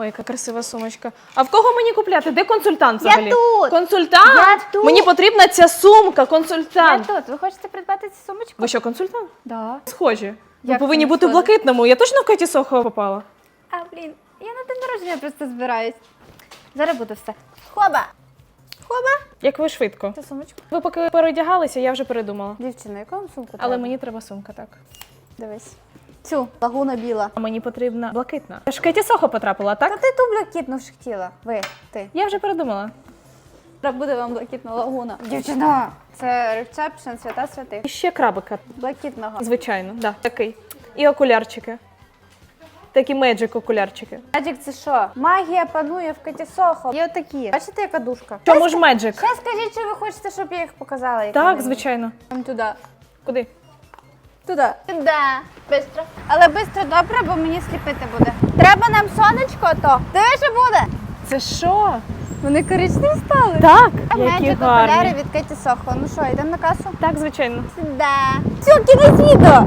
Ой, яка красива сумочка. А в кого мені купляти? Де консультант взагалі? тут. Консультант? Я тут. Мені потрібна ця сумка, Я консультант. тут. Ви хочете придбати цю сумочку? Ви що, консультант? Да. Схожі. Ви Як повинні це бути в схоже? блакитному. Я точно в Кеті Сохо попала? А, блін, я на день народження просто збираюсь. Зараз буду все. Хоба! Хоба! Як ви швидко. Цю сумочку. Ви поки переодягалися, я вже передумала. Дівчина, яку вам сумку Але мені треба сумка, так. Дивись. Цю, лагуна біла. А мені потрібна блакитна. Я ж Кеті Сохо потрапила, Та так? ти ту блакитну ж хотіла. Ви, ти. Я вже передумала. Зараз буде вам блакитна лагуна. Дівчина! Це рецепшн свята святих. І ще крабика, Блакитного. звичайно, да. такий. І окулярчики. Такі меджик окулярчики. Меджик це що? Магія панує в Каті Сохо. Є отакі. Бачите, яка дужка? Чому ж меджик? Ще скажіть, чи ви хочете, щоб я їх показала? Так, звичайно. Там туди. Куди? Туди. Туди. Бистро. Але бистро добре, бо мені сліпити буде. Треба нам сонечко, то. Диви, що буде. Це що? Вони коричневі стали. Так, які Меджик окуляри гарні. від Кеті Сохо. Ну що, йдемо на касу? Так, звичайно. Сюди. Все, кінець відео.